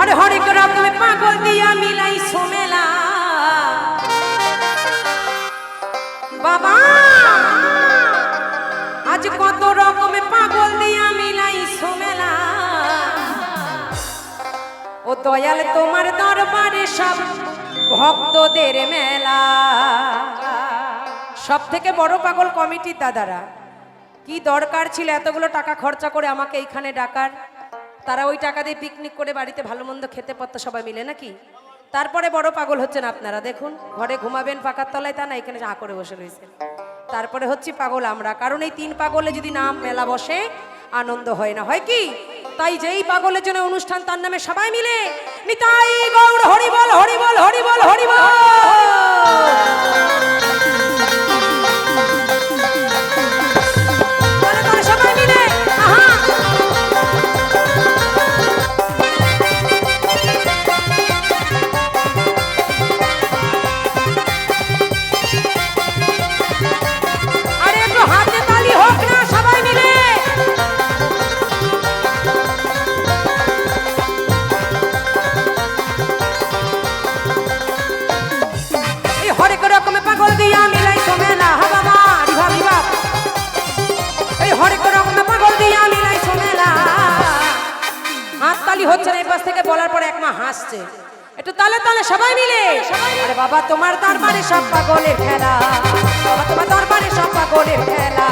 আর হরেক রকমে পাগল দিয়া মিলাই সোমেলা। বাবা! আজ কত রকমে পাগল দিয়া মিলাই সোমেলা। ও দয়াল, তোমার দরবারে সব ভক্তদের মেলা। সব থেকে বড় পাগল কমিটির দাদারা। কি দরকার ছিল এতগুলো টাকা খরচা করে আমাকে এইখানে ডাকার? তারা ওই টাকা দিয়ে পিকনিক করে বাড়িতে ভালো মন্দ খেতে পারতো সবাই মিলে নাকি? তারপরে বড় পাগল হচ্ছেন আপনারা, দেখুন। ঘরে ঘুমাবেন পাকার তলায়, তা না, এখানে চা করে বসে রয়েছেন। তারপরে হচ্ছে পাগল আমরা, কারণ এই তিন পাগলে যদি নাম মেলা বসে, আনন্দ হয় না। হয় কি? তাই যেই পাগলের জন্য অনুষ্ঠান, তার নামে সবাই মিলে নিতাই গৌর হরিবল হরিবল হরিবল হরিবল! তালি হচ্ছে না, এই পাশ থেকে বলার পরে এক মা হাসছে। একটু তালে তালে সবাই মিলে। আরে বাবা, তোমার দরবারে সব পাগলের খেলা। বাবা, তোমার দরবারে সব পাগলের খেলা।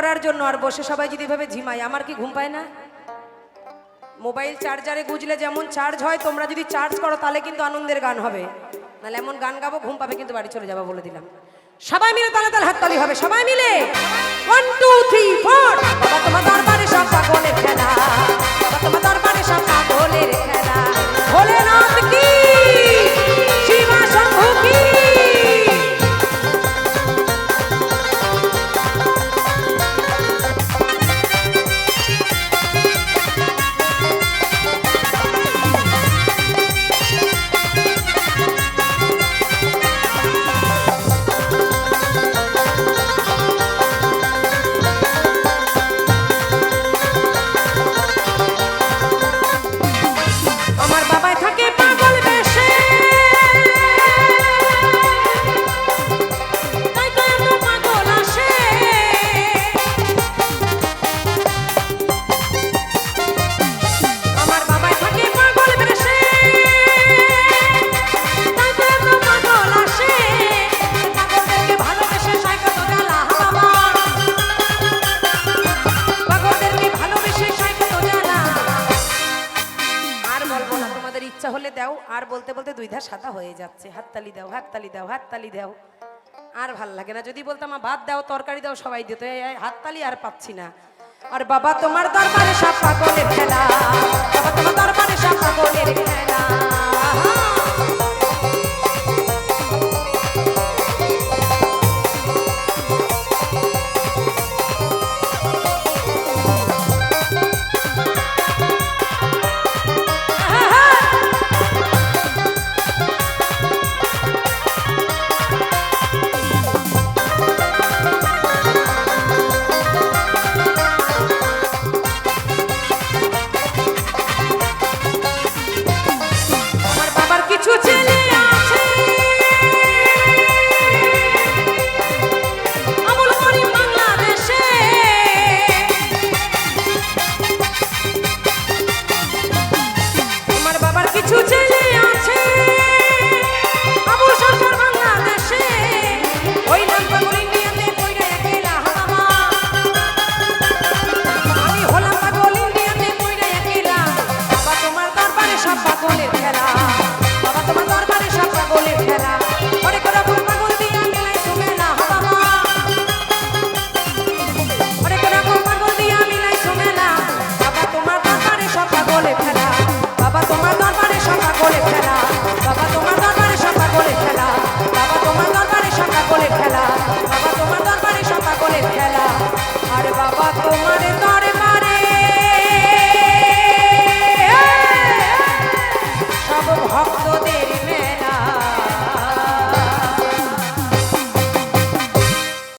করার জন্য আর বসে সবাই যদি ভাবে ঝিমাই আমার কি ঘুম পায় না? মোবাইল চার্জারে গুজলে যেমন চার্জ হয়, তোমরা যদি চার্জ করো, তাহলে কিন্তু আনন্দের গান হবে। নাহলে এমন গান গাবো, ঘুম পাবে কিন্তু বাড়ি চলে যাব বলে দিলাম। সবাই মিলে তাহলে তাহলে হাততালি হবে, সবাই মিলে। ওয়ান টু থ্রি ফোর তোমার দরবারে আর বলতে বলতে দুই ধার সাদা হয়ে যাচ্ছে। হাততালি দাও হাততালি দাও হাততালি দাও। আর ভালো লাগে না। যদি বলতাম ভাত দাও, তরকারি দাও, সবাই দিত। হাততালি আর পাচ্ছি না। আর বাবা, তোমার দরবারে সব পাগলের খেলা।